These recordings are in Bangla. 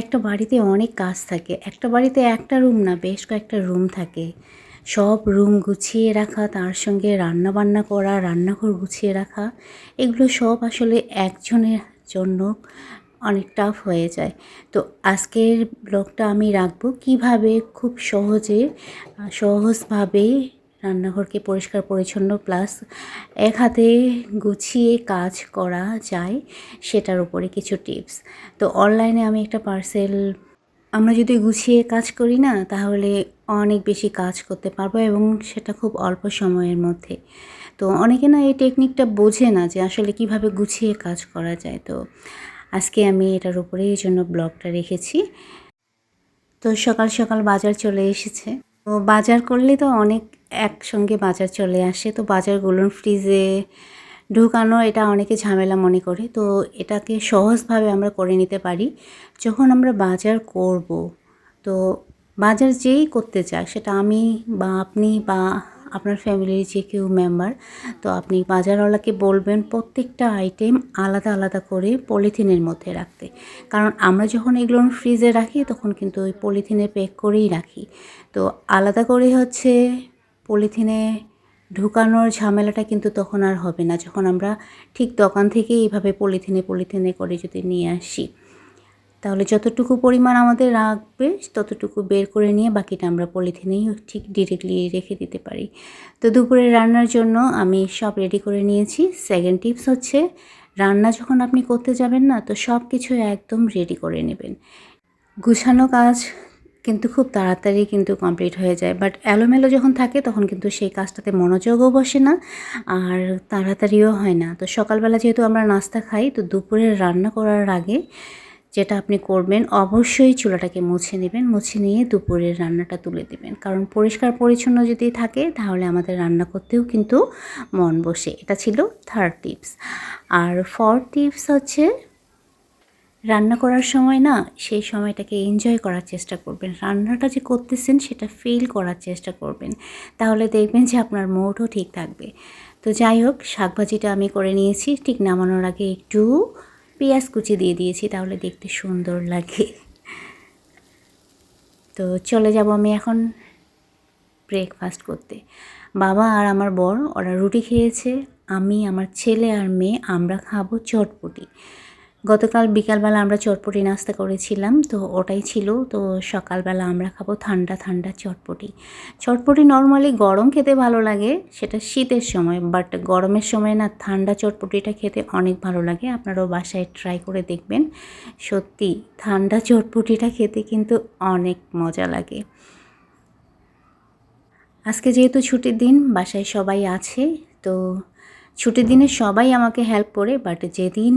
একটা বাড়িতে অনেক কাজ থাকে। একটা বাড়িতে একটা রুম না, বেশ কয়েকটা রুম থাকে। সব রুম গুছিয়ে রাখা, তার সঙ্গে রান্না বান্না করা, রান্নাঘর গুছিয়ে রাখা, এগুলো সব আসলে একজনের জন্য অনেক টাফ হয়ে যায়। তো আজকের ব্লগটা আমি রাখব কীভাবে খুব সহজে সহজভাবে রান্নাঘরকে পরিষ্কার পরিচ্ছন্ন, প্লাস এক হাতে গুছিয়ে কাজ করা যায়, সেটার উপরে কিছু টিপস। তো অনলাইনে আমি একটা পার্সেল, আমরা যদি গুছিয়ে কাজ করি না, তাহলে অনেক বেশি কাজ করতে পারব এবং সেটা খুব অল্প সময়ের মধ্যে। তো অনেকে না এই টেকনিকটা বোঝে না যে আসলে কীভাবে গুছিয়ে কাজ করা যায়। তো আজকে আমি এটার উপরে এই জন্য ব্লগটা রেখেছি। তো সকাল সকাল বাজার চলে এসেছে। তো বাজার করলে তো অনেক একসঙ্গে বাজার চলে আসে। তো বাজারগুলো ফ্রিজে ঢুকানো এটা অনেকে ঝামেলা মনে করে। তো এটাকে সহজভাবে আমরা করে নিতে পারি। যখন আমরা বাজার করব, তো বাজার যেই করতে চায় সেটা আমি বা আপনি বা আপনার ফ্যামিলির যে কেউ মেম্বার তো আপনি বাজারওয়ালাকে বলবেন প্রত্যেকটা আইটেম আলাদা আলাদা করে পলিথিনের মধ্যে রাখতে। কারণ আমরা যখন এগুলো ফ্রিজে রাখি, তখন কিন্তু ওই পলিথিনে প্যাক করেই রাখি। তো আলাদা করে হচ্ছে পলিথিনে ঢুকানোর ঝামেলাটা কিন্তু তখন আর হবে না। যখন আমরা ঠিক দোকান থেকে এইভাবে পলিথিনে পলিথিনে করে যদি নিয়ে আসি। তাহলে যতটুকু পরিমাণ আমাদের রাখবে, ততটুকু বের করে নিয়ে বাকিটা আমরা পলিথিনেই ঠিক ডিরেক্টলি রেখে দিতে পারি। তো দুপুরে রান্নার জন্য আমি সব রেডি করে নিয়েছি। সেকেন্ড টিপস হচ্ছে, রান্না যখন আপনি করতে যাবেন না, তো সব কিছু একদম রেডি করে নেবেন। গুছানো কাজ কিন্তু খুব তাড়াতাড়ি কিন্তু কমপ্লিট হয়ে যায় বাট এলোমেলো যখন থাকে তখন কিন্তু সেই কাজটাতে মনোযোগও বসে না, আর তাড়াতাড়িও হয় না। তো সকালবেলা যেহেতু আমরা নাস্তা খাই, তো দুপুরে রান্না করার আগে যেটা আপনি করবেন, অবশ্যই চুলাটাকে মুছে নেবেন, মুছে নিয়ে দুপুরের রান্নাটা তুলে দেবেন। কারণ পরিষ্কার পরিচ্ছন্ন যদি থাকে, তাহলে আমাদের রান্না করতেও কিন্তু মন বসে। এটা ছিল থার্ড টিপস আর ফোর্থ টিপস হচ্ছে, রান্না করার সময় না, সেই সময়টাকে এনজয় করার চেষ্টা করবেন। রান্নাটা যে করতেছেন, সেটা ফিল করার চেষ্টা করবেন। তাহলে দেখবেন যে আপনার মুডও ঠিক থাকবে। তো যাই হোক, শাকভাজিটা আমি করে নিয়েছি। ঠিক নামানোর আগে একটু পেঁয়াজ কুচি দিয়ে দিয়েছি, তাহলে দেখতে সুন্দর লাগে। তো চলে যাব আমি এখন ব্রেকফাস্ট করতে। বাবা আর আমার বর, ওরা রুটি খেয়েছে, আমি, আমার ছেলে আর মেয়ে, আমরা খাব চটপটি। গতকাল বিকালবেলা আমরা চটপটি নাস্তা করেছিলাম, তো ওটাই ছিল। তো সকালবেলা আমরা খাব ঠান্ডা ঠান্ডা চটপটি। চটপটি নর্মালি গরম খেতে ভালো লাগে, সেটা শীতের সময় বাট গরমের সময় না ঠান্ডা চটপটিটা খেতে অনেক ভালো লাগে। আপনারাও বাসায় ট্রাই করে দেখবেন। সত্যি, ঠান্ডা চটপটিটা খেতে কিন্তু অনেক মজা লাগে। আজকে যেহেতু ছুটির দিন, বাসায় সবাই আছে, তো ছুটির দিনে সবাই আমাকে হেল্প করে বাট যেদিন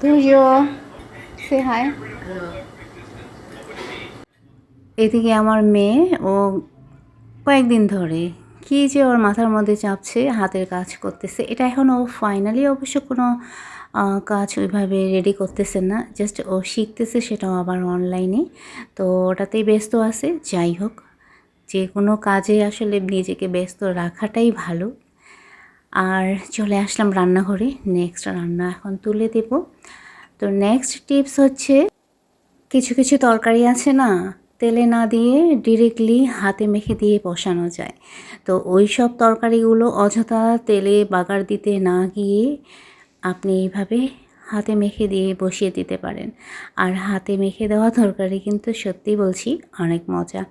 তুইও সে হায় এদিকে আমার মেয়ে, ও কয়েকদিন ধরে কী যে ওর মাথার মধ্যে চাপছে, হাতের কাজ করতেছে। এটা এখন ও ফাইনালি অবশ্য কোনো কাজ ওইভাবে রেডি করতেছে না। জাস্ট ও শিখতেছে সেটাও আবার অনলাইনে তো ওটাতেই ব্যস্ত আছে। যাই হোক, যে কোনো কাজে আসলে নিজেকে ব্যস্ত রাখাটাই ভালো। আর চলে আসলাম রান্নাঘরে। নেক্সট রান্না এখন তুলে দেব। তো নেক্সট টিপস হচ্ছে, কিছু কিছু তরকারি আছে না, তেলে না দিয়ে ডিরেক্টলি হাতে মেখে দিয়ে বসানো যায়। তো ওই সব তরকারিগুলো অযথা তেলে বাগার দিতে না গিয়ে আপনি এইভাবে হাতে মেখে দিয়ে বসিয়ে দিতে পারেন। আর হাতে মেখে দেওয়া তরকারি কিন্তু সত্যি বলছি অনেক মজা।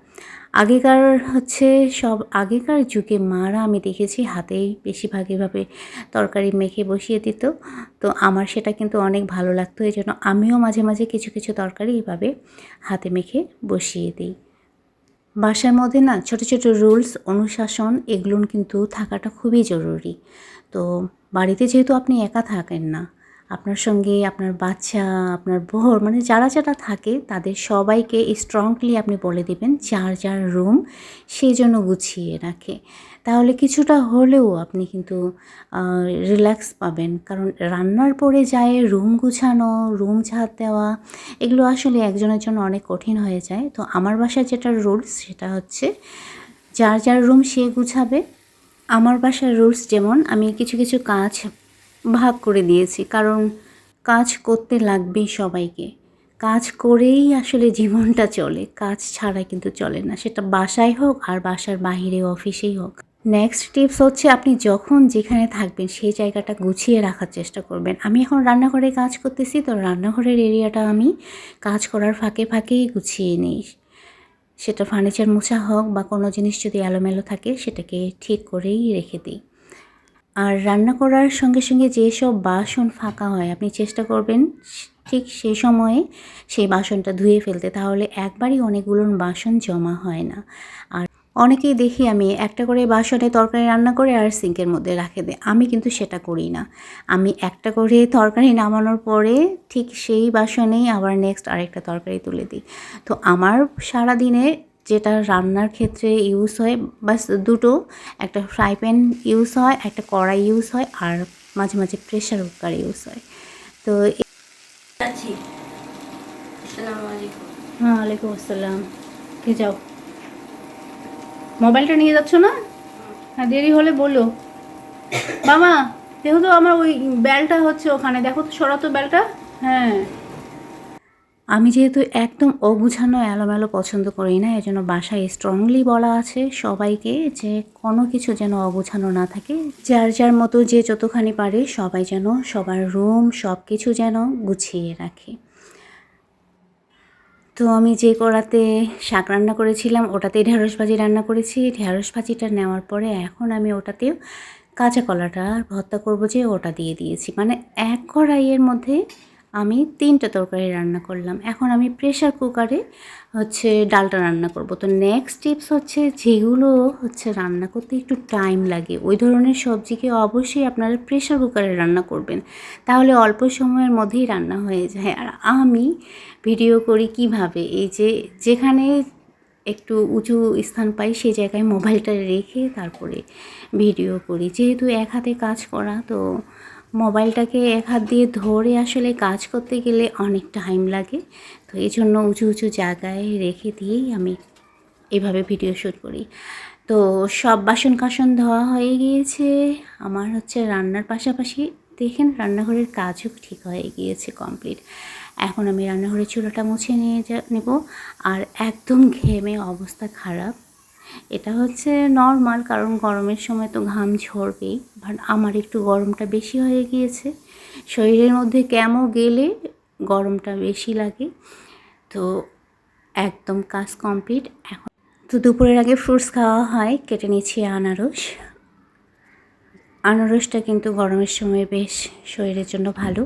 আগেকার হচ্ছে সব, আগেকার যুগে মারা আমি দেখেছি হাতেই বেশিরভাগ এভাবে তরকারি মেখে বসিয়ে দিত। তো আমার সেটা কিন্তু অনেক ভালো লাগতো এই জন্য আমিও মাঝে মাঝে কিছু কিছু তরকারি এইভাবে হাতে মেখে বসিয়ে দিই। বাসার মধ্যে না ছোট ছোট রুলস, অনুশাসন এগুলো কিন্তু থাকাটা খুবই জরুরি। তো বাড়িতে যেহেতু আপনি একা থাকেন না আপনার সঙ্গে, আপনার বাচ্চা, আপনার বহর মানে যারা যারা থাকে, তাদের সবাইকে স্ট্রংলি আপনি বলে দেবেন, যার যার রুম সেই জন্য গুছিয়ে রাখে। তাহলে কিছুটা হলেও আপনি কিন্তু রিল্যাক্স পাবেন। কারণ রান্নার পরে যায় রুম গুছানো রুম ঝাড় দেওয়া, এগুলো আসলে একজনের জন্য অনেক কঠিন হয়ে যায়। তো আমার বাসায় যেটা রুলস সেটা হচ্ছে, যার যার রুম সে গুছাবে। আমার বাসার রুলস যেমন, আমি কিছু কিছু কাজ ভাগ করে দিয়েছি, কারণ কাজ করতে লাগবেই সবাইকে। কাজ করেই আসলে জীবনটা চলে, কাজ ছাড়া কিন্তু চলে না। সেটা বাসায় হোক আর বাসার বাইরে অফিসেই হোক। নেক্সট টিপস হচ্ছে আপনি যখন যেখানে থাকবেন, সেই জায়গাটা গুছিয়ে রাখার চেষ্টা করবেন। আমি এখন রান্নাঘরে কাজ করতেছি, তো রান্নাঘরের এরিয়াটা আমি কাজ করার ফাঁকে ফাঁকেই গুছিয়ে নিই। সেটা ফার্নিচার মোছা হোক বা কোনো জিনিস যদি এলোমেলো থাকে, সেটাকে ঠিক করেই রেখে দিই। আর রান্না করার সঙ্গে সঙ্গে যেসব বাসন ফাঁকা হয়, আপনি চেষ্টা করবেন ঠিক সেই সময়ে সেই বাসনটা ধুয়ে ফেলতে। তাহলে একবারই অনেকগুলো বাসন জমা হয় না। আর অনেকেই দেখি আমি একটা করে বাসনে তরকারি রান্না করে আর সিঙ্কের মধ্যে রাখে দেয় আমি কিন্তু সেটা করি না। আমি একটা করে তরকারি নামানোর পরে ঠিক সেই বাসনেই আবার নেক্সট আরেকটা তরকারি তুলে দিই। তো আমার সারা দিনে যেটা রান্নার ক্ষেত্রে ইউজ হয় বাস দুটো একটা ফ্রাই প্যান ইউজ হয় একটা কড়াই ইউজ হয় আর মাঝে মাঝে প্রেশার কুকার ইউজ হয়। তো আছি। হ্যাঁ ওয়ালাইকুম আসসালাম। কে যাও? মোবাইলটা নিয়ে যাচ্ছ না? হ্যাঁ দেরি হলে বলো। বাবা দেখো তো আমার ওই বেলটা হচ্ছে ওখানে। দেখো তো সরাতো বেলটা হ্যাঁ। আমি যেহেতু একদম অবুঝানো এলোমেলো পছন্দ করি না, এজন্য বাসায় স্ট্রংলি বলা আছে সবাইকে যে কোনো কিছু যেন অবুঝানো না থাকে। যার যার মতো যে যতখানি পারে সবাই যেন সবার রুম সব কিছু যেন গুছিয়ে রাখে। তো আমি যে কড়াতে শাক রান্না করেছিলাম, ওটাতেই ঢেঁড়স ভাজি রান্না করেছি। ঢেঁড়স ভাজিটা নেওয়ার পরে এখন আমি ওটাতেও কাঁচা কলাটা ভর্তা করব যে ওটা দিয়ে দিয়েছি। মানে এক কড়াইয়ের মধ্যে আমি তিনটে তরকারি রান্না করলাম। এখন আমি প্রেশার কুকারে হচ্ছে ডালটা রান্না করব। তো নেক্সট টিপস হচ্ছে যেগুলো হচ্ছে রান্না করতে একটু টাইম লাগে। ওই ধরনের সবজিকে অবশ্যই আপনারা প্রেশার কুকারে রান্না করবেন। তাহলে অল্প সময়ের মধ্যেই রান্না হয়ে যায়। আর আমি ভিডিও করি কীভাবে? এই যে যেখানে একটু উঁচু স্থান পাই সেই জায়গায় মোবাইলটা রেখে তারপরে ভিডিও করি। যেহেতু এক হাতে কাজ করা, তো মোবাইলটাকে এক হাত দিয়ে ধরে আসলে কাজ করতে গেলে অনেক টাইম লাগে। তো এই জন্য উঁচু উঁচু জায়গায় রেখে দিয়েই আমি এভাবে ভিডিও শ্যুট করি। তো সব বাসন কাসন ধোয়া হয়ে গিয়েছে। আমার হচ্ছে রান্নার পাশাপাশি দেখেন রান্নাঘরের কাজও ঠিক হয়ে গিয়েছে কমপ্লিট এখন আমি রান্নাঘরের চুলাটা মুছে নিয়ে যা নেব। আর একদম ঘেমে অবস্থা খারাপ। এটা হচ্ছে নর্মাল কারণ গরমের সময় তো ঘাম ঝরবেই বাট আমার একটু গরমটা বেশি হয়ে গিয়েছে। শরীরের মধ্যে কেমন গেলে গরমটা বেশি লাগে। তো একদম কাজ কমপ্লিট এখন তো দুপুরের আগে ফ্রুটস খাওয়া হয়, কেটে নিচ্ছি আনারস। আনারসটা কিন্তু গরমের সময় বেশ শরীরের জন্য ভালো।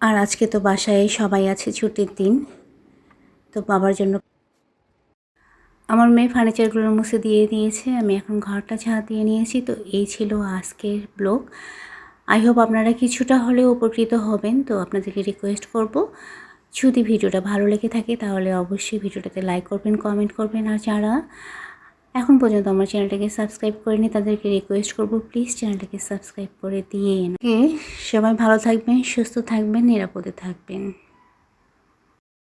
আর আজকে তো বাসায় সবাই আছে ছুটির দিন, তো বাবার জন্য আমার মেয়ে ফার্নিচারগুলো মুছে দিয়ে দিয়েছে, আমি এখন ঘরটা দিয়ে নিয়েছি, তো এই ছিল আজকের ব্লগ আই হোপ আপনারা কিছুটা হলেও উপকৃত হবেন, তো আপনাদেরকে রিকোয়েস্ট করব। যদি ভিডিওটা ভালো লেগে থাকে, তাহলে অবশ্যই ভিডিওটাতে লাইক করবেন কমেন্ট করবেন, আর যারা এখন পর্যন্ত আমার চ্যানেলটাকে সাবস্ক্রাইব করেনি, তাদেরকে রিকোয়েস্ট করব প্লিজ চ্যানেলটাকে সাবস্ক্রাইব করে দিয়ে সবাই ভালো থাকবেন, সুস্থ থাকবেন, নিরাপদে থাকবেন।